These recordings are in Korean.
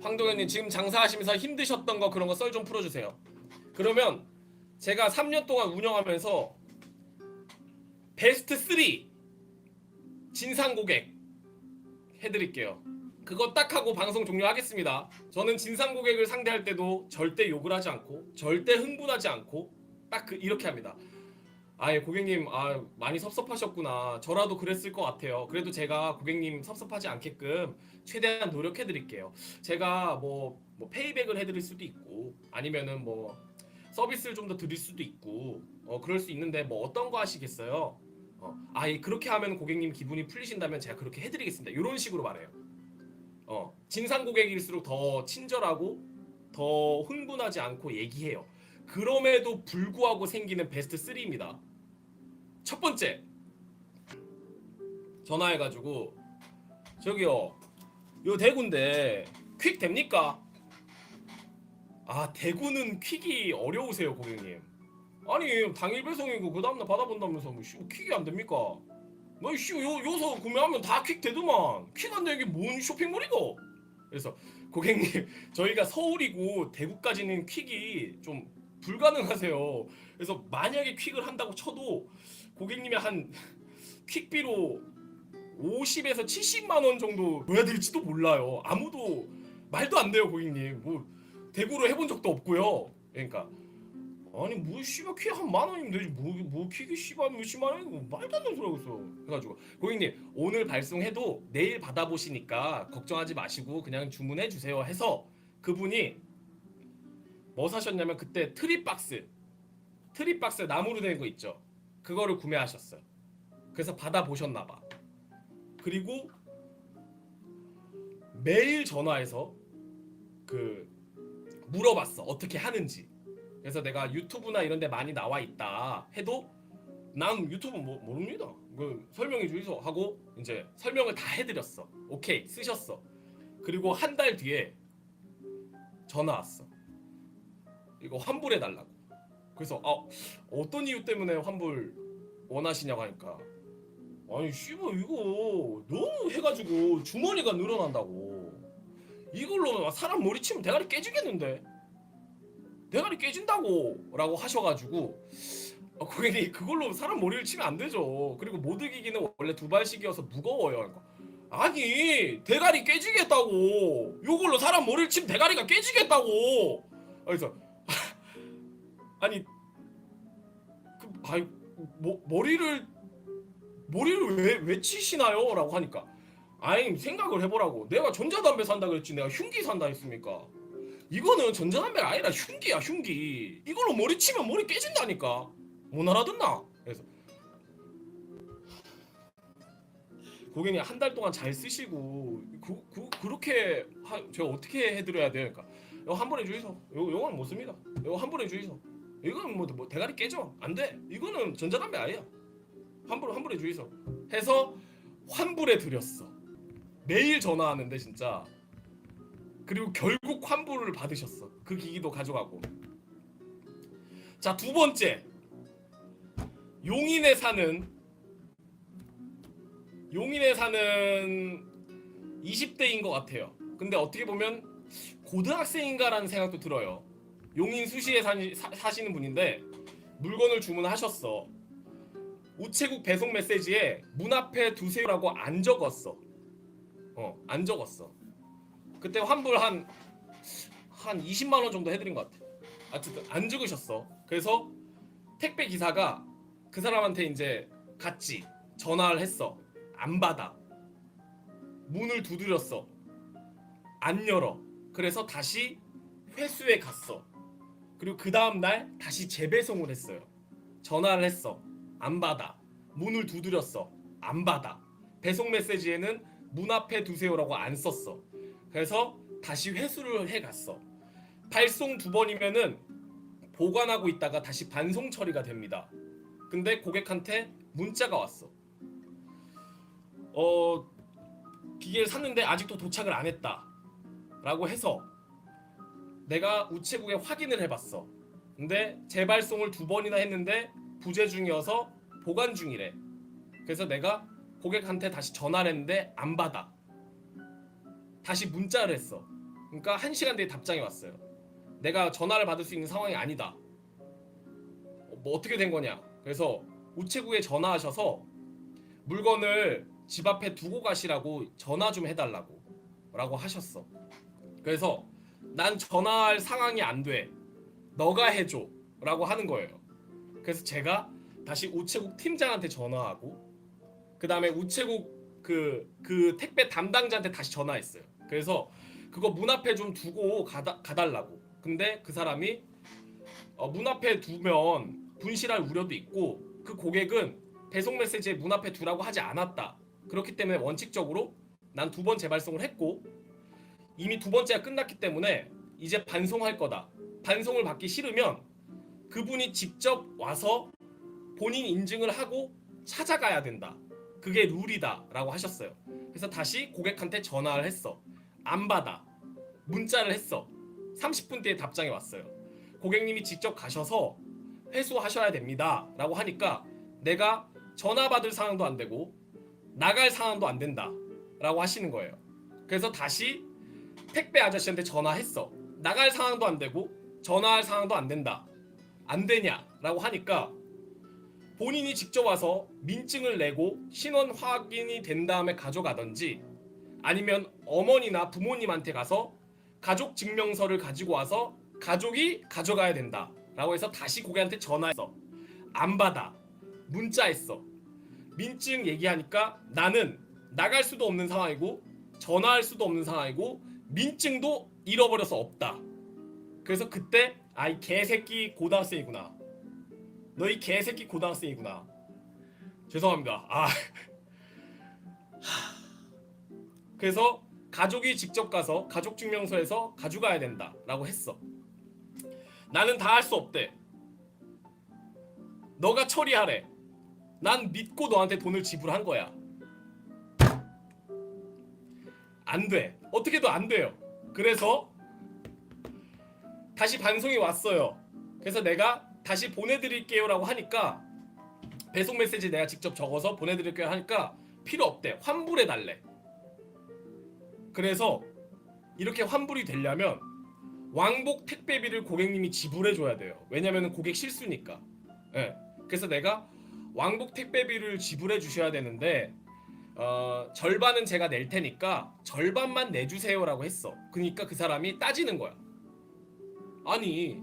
황동현님 지금 장사하시면서 힘드셨던 거 그런 거 썰 좀 풀어주세요. 그러면 제가 3년 동안 운영하면서 베스트 3 진상 고객 해드릴게요. 그거 딱 하고 방송 종료하겠습니다. 저는 진상 고객을 상대할 때도 절대 욕을 하지 않고 절대 흥분하지 않고 딱 그, 이렇게 합니다. 아예 고객님 아 많이 섭섭하셨구나. 저라도 그랬을 것 같아요. 그래도 제가 고객님 섭섭하지 않게끔 최대한 노력해 드릴게요. 제가 뭐, 뭐 페이백을 해 드릴 수도 있고 아니면은 뭐 서비스를 좀 더 드릴 수도 있고 어 그럴 수 있는데 뭐 어떤 거 하시겠어요? 어, 아 예, 그렇게 하면 고객님 기분이 풀리신다면 제가 그렇게 해드리겠습니다. 이런 식으로 말해요. 어 진상 고객일수록 더 친절하고 더 흥분하지 않고 얘기해요. 그럼에도 불구하고 생기는 베스트 3입니다. 첫 번째 전화해가지고 저기요 요 대구인데 퀵 됩니까? 아 대구는 퀵이 어려우세요 고객님 아니 당일 배송이고 그 다음날 받아본다면서 뭐 씨, 퀵이 안 됩니까? 뭐씨 요 요서 구매하면 다 퀵 되더만 퀵 안 되는 게뭔 쇼핑몰이고 그래서 고객님 저희가 서울이고 대구까지는 퀵이 좀 불가능하세요 그래서 만약에 퀵을 한다고 쳐도 고객님이 한 퀵비로 50에서 70만 원 정도 줘야 될지도 몰라요. 아무도 말도 안 돼요, 고객님. 뭐 대구로 해본 적도 없고요. 그러니까 아니 뭐 씨발 퀵 한 만 원이면 되지 뭐뭐 퀵이 씨발 몇십만 원이고 말도 안 되는 소리 하고 있어. 그래가지고 고객님 오늘 발송해도 내일 받아보시니까 걱정하지 마시고 그냥 주문해 주세요 해서 그분이 뭐 사셨냐면 그때 트립박스 트립박스 나무로 된 거 있죠. 그거를 구매하셨어요. 그래서 받아보셨나 봐. 그리고 매일 전화해서 그 물어봤어. 어떻게 하는지. 그래서 내가 유튜브나 이런 데 많이 나와 있다 해도 난 유튜브 뭐, 모릅니다. 그 설명해 주이소 하고 이제 설명을 다 해드렸어. 오케이. 쓰셨어. 그리고 한 달 뒤에 전화 왔어 이거 환불해 달라고. 그래서 아 어떤 이유 때문에 환불 원하시냐고 하니까 아니 씨발 이거 너무 해가지고 주머니가 늘어난다고. 이걸로 사람 머리 치면 대가리 깨지겠는데? 대가리 깨진다고 라고 하셔가지고 아, 고객님 그걸로 사람 머리를 치면 안 되죠. 그리고 모드기기는 원래 두 발씩이어서 무거워요. 그러니까. 아니 대가리 깨지겠다고. 이걸로 사람 머리를 치면 대가리가 깨지겠다고. 그래서 아니 그 아이 뭐, 머리를 머리를 왜, 왜 치시나요? 라고 하니까. 아니 생각을 해보라고. 내가 전자담배 산다 그랬지. 내가 흉기 산다 했습니까? 이거는 전자담배가 아니라 흉기야 흉기. 이걸로 머리 치면 머리 깨진다니까. 못 알아듣나? 그래서. 고객님 한 달 동안 잘 쓰시고 그, 그, 그렇게 하, 제가 어떻게 해드려야 돼요? 그러니까. 이거 한 번에 주이소. 이거, 이거는 못 씁니다. 이거 한 번에 주이소 이거는 뭐, 뭐 대가리 깨져. 안 돼. 이거는 전자담배 아니야. 환불 환불해 주이소. 해서 환불해 드렸어. 매일 전화하는데 진짜. 그리고 결국 환불을 받으셨어. 그 기기도 가져가고. 자 두 번째. 용인에 사는 용인에 사는 20대인 것 같아요. 근데 어떻게 보면 고등학생인가라는 생각도 들어요 용인 수시에 사니, 사, 사시는 분인데 물건을 주문하셨어 우체국 배송 메시지에 문 앞에 두세요라고 안 적었어. 어, 안 적었어. 그때 환불 한, 한 20만 원 정도 해드린 것 같아. 어쨌든 안 적으셨어. 그래서 택배 기사가 그 사람한테 이제 갔지. 전화를 했어. 안 받아. 문을 두드렸어. 안 열어. 그래서 다시 회수에 갔어. 그리고 그 다음날 다시 재배송을 했어요. 전화를 했어. 안 받아. 문을 두드렸어. 안 받아. 배송 메시지에는 문 앞에 두세요라고 안 썼어. 그래서 다시 회수를 해 갔어. 발송 두 번이면은 보관하고 있다가 다시 반송 처리가 됩니다. 근데 고객한테 문자가 왔어. 어 기계를 샀는데 아직도 도착을 안 했다. 라고 해서 내가 우체국에 확인을 해봤어. 근데 재발송을 두 번이나 했는데 부재 중이어서 보관 중이래. 그래서 내가 고객한테 다시 전화를 했는데 안 받아. 다시 문자를 했어. 그러니까 한 시간 뒤에 답장이 왔어요. 내가 전화를 받을 수 있는 상황이 아니다. 어, 뭐 어떻게 된 거냐? 그래서 우체국에 전화하셔서 물건을 집 앞에 두고 가시라고 전화 좀 해달라고 라고 하셨어. 그래서 난 전화할 상황이 안 돼. 너가 해줘 라고 하는 거예요. 그래서 제가 다시 우체국 팀장한테 전화하고 그 다음에 우체국 그, 그 택배 담당자한테 다시 전화했어요. 그래서 그거 문 앞에 좀 두고 가다, 가달라고. 근데 그 사람이 어, 문 앞에 두면 분실할 우려도 있고 그 고객은 배송 메시지에 문 앞에 두라고 하지 않았다. 그렇기 때문에 원칙적으로 난 두 번 재발송을 했고 이미 두 번째가 끝났기 때문에 이제 반송할 거다. 반송을 받기 싫으면 그분이 직접 와서 본인 인증을 하고 찾아가야 된다. 그게 룰이다라고 하셨어요. 그래서 다시 고객한테 전화를 했어. 안 받아. 문자를 했어. 30분 뒤에 답장이 왔어요. 고객님이 직접 가셔서 회수하셔야 됩니다라고 하니까 내가 전화 받을 상황도 안 되고 나갈 상황도 안 된다라고 하시는 거예요. 그래서 다시 택배 아저씨한테 전화했어. 나갈 상황도 안 되고 전화할 상황도 안 된다. 안 되냐라고 하니까 본인이 직접 와서 민증을 내고 신원 확인이 된 다음에 가져가든지 아니면 어머니나 부모님한테 가서 가족 증명서를 가지고 와서 가족이 가져가야 된다라고 해서 다시 고객한테 전화했어. 안 받아. 문자했어. 민증 얘기하니까 나는 나갈 수도 없는 상황이고 전화할 수도 없는 상황이고 민증도 잃어버려서 없다. 그래서 그때 아이 개새끼 고등학생이구나. 너희 개새끼 고등학생이구나. 죄송합니다. 아. 그래서 가족이 직접 가서 가족 증명서에서 가져가야 된다라고 했어. 나는 다 할 수 없대. 너가 처리하래. 난 믿고 너한테 돈을 지불한 거야. 안 돼. 어떻게도 안 돼요. 그래서 다시 반송이 왔어요. 그래서 내가 다시 보내드릴게요라고 하니까 배송 메시지 내가 직접 적어서 보내드릴게요 하니까 필요 없대. 환불해 달래. 그래서 이렇게 환불이 되려면 왕복 택배비를 고객님이 지불해 줘야 돼요. 왜냐면 고객 실수니까. 예. 그래서 내가 왕복 택배비를 지불해 주셔야 되는데 어, 절반은 제가 낼 테니까 절반만 내주세요라고 했어. 그러니까 그 사람이 따지는 거야. 아니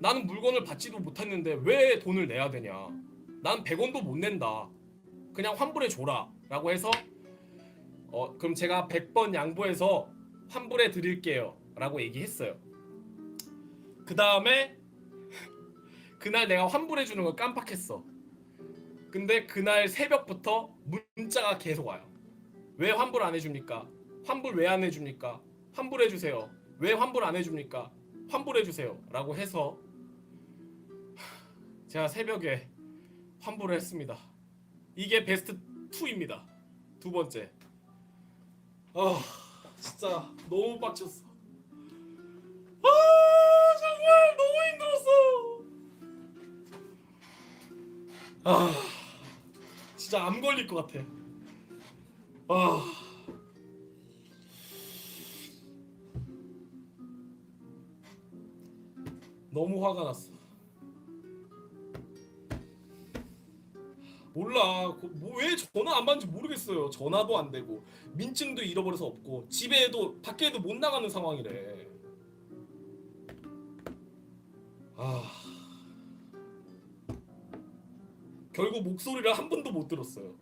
나는 물건을 받지도 못했는데 왜 돈을 내야 되냐? 난 100원도 못 낸다. 그냥 환불해 줘라 라고 해서 어 그럼 제가 100번 양보해서 환불해 드릴게요 라고 얘기했어요. 그 다음에 그날 내가 환불해 주는 걸 깜빡했어. 근데 그날 새벽부터 문자가 계속 와요. 왜 환불 안 해줍니까? 환불 왜 안 해줍니까? 환불해 주세요. 왜 환불 안 해줍니까? 환불해 주세요.라고 해서 제가 새벽에 환불을 했습니다. 이게 베스트 2입니다. 두 번째. 아 진짜 너무 빡쳤어. 아 정말 너무 힘들었어. 아 진짜 암 걸릴 것 같아. 아. 너무 화가 났어. 몰라. 뭐 왜 전화 안 받는지 모르겠어요. 전화도 안 되고 민증도 잃어버려서 없고 집에도 밖에도 못 나가는 상황이래. 아. 결국 목소리를 한 번도 못 들었어요.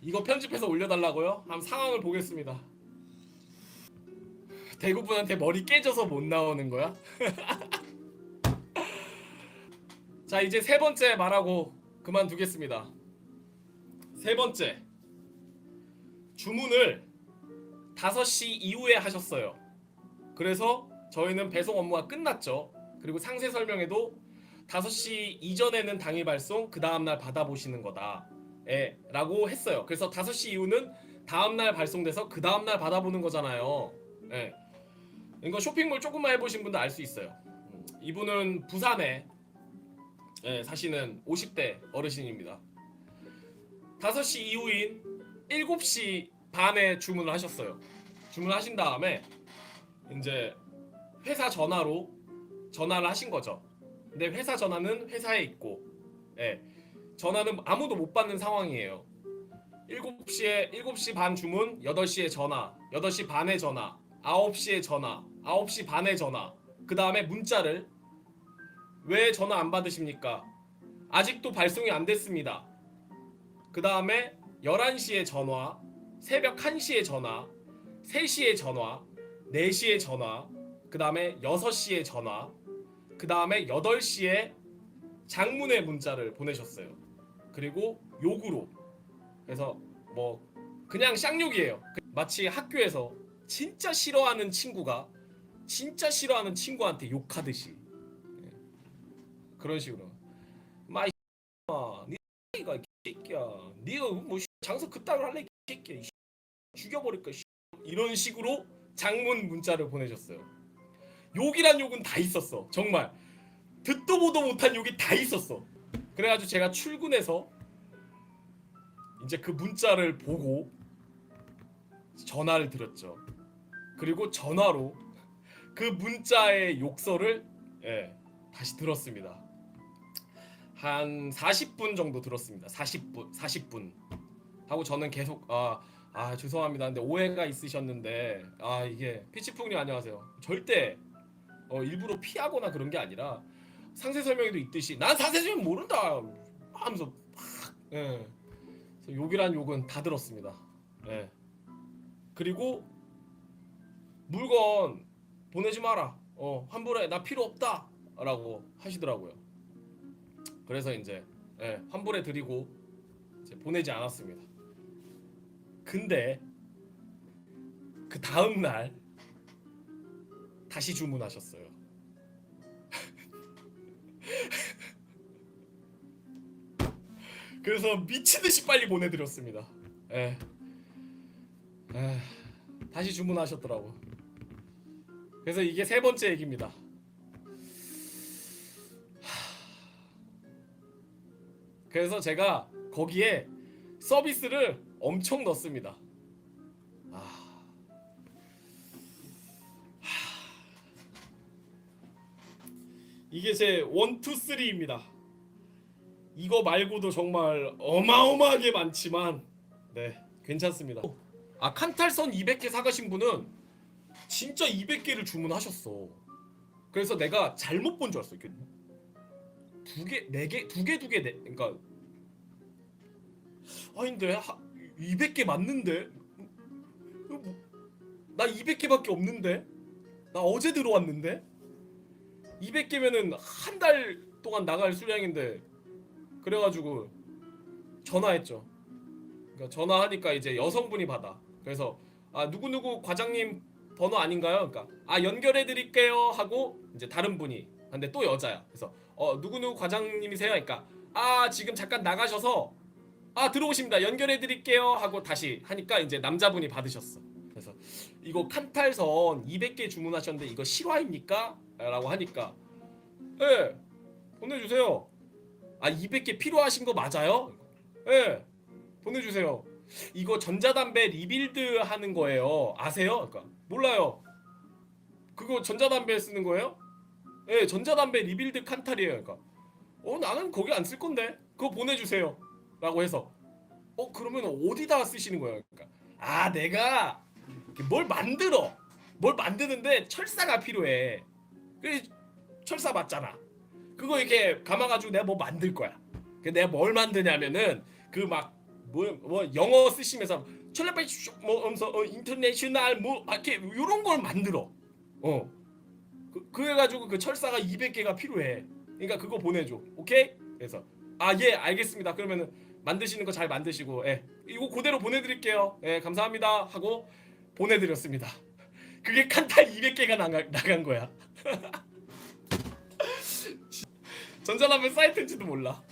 이거 편집해서 올려달라고요? 한번 상황을 보겠습니다. 대구분한테 머리 깨져서 못 나오는 거야? 자 이제 세 번째 말하고 그만두겠습니다. 세 번째 주문을 5시 이후에 하셨어요. 그래서 저희는 배송 업무가 끝났죠. 그리고 상세 설명에도 5시 이전에는 당일 발송, 그 다음날 받아보시는 거다. 예, 라고 했어요. 그래서 5시 이후는 다음날 발송돼서 그 다음날 받아보는 거잖아요. 예. 이거 쇼핑몰 조금만 해보신 분도 알수 있어요. 음, 이분은 부산에 예, 사시는 50대 어르신입니다. 5시 이후인 7시 반에 주문을 하셨어요. 주문하신 다음에 이제 회사 전화로 전화를 하신 거죠. 근데 회사 전화는 회사에 있고, 예, 전화는 아무도 못 받는 상황이에요. 7시에 7시 반 주문, 8시에 전화, 8시 반에 전화, 9시에 전화, 9시 반에 전화. 그 다음에 문자를 왜 전화 안 받으십니까? 아직도 발송이 안 됐습니다. 그 다음에 11시에 전화, 새벽 1시에 전화, 3시에 전화, 4시에 전화, 그 다음에 6시에 전화, 그 다음에 8시에 장문의 문자를 보내셨어요. 그리고 욕으로. 그래서 뭐 그냥 쌍욕이에요. 그 마치 학교에서 진짜 싫어하는 친구가 진짜 싫어하는 친구한테 욕하듯이 예. 그런 식으로 마이 니가 이 새끼야 니가 뭐 장서 그따위로 할래 이 새끼야 이 죽여버릴까 이 이런 식으로 장문 문자를 보내셨어요 욕이란 욕은 다 있었어 정말 듣도 보도 못한 욕이 다 있었어 그래가지고 제가 출근해서 이제 그 문자를 보고 전화를 드렸죠 그리고 전화로 그 문자의 욕설을 예, 다시 들었습니다. 한 40분 정도 들었습니다. 40분, 40분. 하고 저는 계속 아, 아 죄송합니다. 근데 오해가 있으셨는데 아 이게 피치풍님 안녕하세요. 절대 어, 일부러 피하거나 그런 게 아니라 상세 설명에도 있듯이 난 상세 설명 모른다 하면서 막 예. 욕이란 욕은 다 들었습니다. 예. 그리고 물건 보내지 마라. 어, 환불해. 나 필요 없다. 라고 하시더라고요. 그래서 이제 예, 환불해 드리고 이제 보내지 않았습니다. 근데 그 다음 날 다시 주문하셨어요. 그래서 미친 듯이 빨리 보내드렸습니다. 예. 에, 다시 주문하셨더라고. 그래서 이게 세 번째 얘기입니다. 하, 그래서 제가 거기에 서비스를 엄청 넣습니다. 아. 하. 이게 제 원투 쓰리입니다. 이거 말고도 정말 어마어마하게 많지만 네 괜찮습니다. 아 칸탈선 200개 사가신 분은 진짜 200개를 주문하셨어. 그래서 내가 잘못 본 줄 알았어. 이렇게 두 개, 네 개, 두 개, 두 개, 네, 그러니까 아닌데 하, 200개 맞는데 나 200개밖에 없는데 나 어제 들어왔는데 200개면은 한 달 동안 나갈 수량인데 그래가지고 전화했죠. 그러니까 전화하니까 이제 여성분이 받아. 그래서 아 누구 누구 과장님 번호 아닌가요? 그러니까 아 연결해 드릴게요 하고 이제 다른 분이 근데 또 여자야. 그래서 어 누구 누구 과장님이세요? 그러니까 아 지금 잠깐 나가셔서 아 들어오십니다. 연결해 드릴게요 하고 다시 하니까 이제 남자분이 받으셨어. 그래서 이거 칸탈선 200개 주문하셨는데 이거 실화입니까? 라고 하니까 예 보내주세요. 아 200개 필요하신 거 맞아요? 예 보내주세요. 이거 전자담배 리빌드 하는 거예요. 아세요? 그러니까 몰라요. 그거 전자담배 쓰는 거예요? 예, 전자담배 리빌드 칸탈이에요. 그러니까 어 나는 거기 안 쓸 건데 그거 보내주세요. 라고 해서 어 그러면 어디다 쓰시는 거예요? 그러니까 아 내가 뭘 만들어 뭘 만드는데 철사가 필요해. 그 철사 맞잖아. 그거 이렇게 감아가지고 내가 뭐 만들 거야. 그 내가 뭘 만드냐면은 그 막 뭐뭐 영어 쓰시면서 철레바이 뭐 하면서 어, 인터내셔널 뭐 아, 이렇게 요런 걸 만들어. 어. 그, 그래가지고 그 철사가 200개가 필요해. 그러니까 그거 보내줘. 오케이? 그래서 아 예 알겠습니다. 그러면은 만드시는 거 잘 만드시고 예 이거 그대로 보내드릴게요. 예 감사합니다 하고 보내드렸습니다. 그게 칸탈 200개가 나가, 나간 거야. 전자라면 사이트인지도 몰라.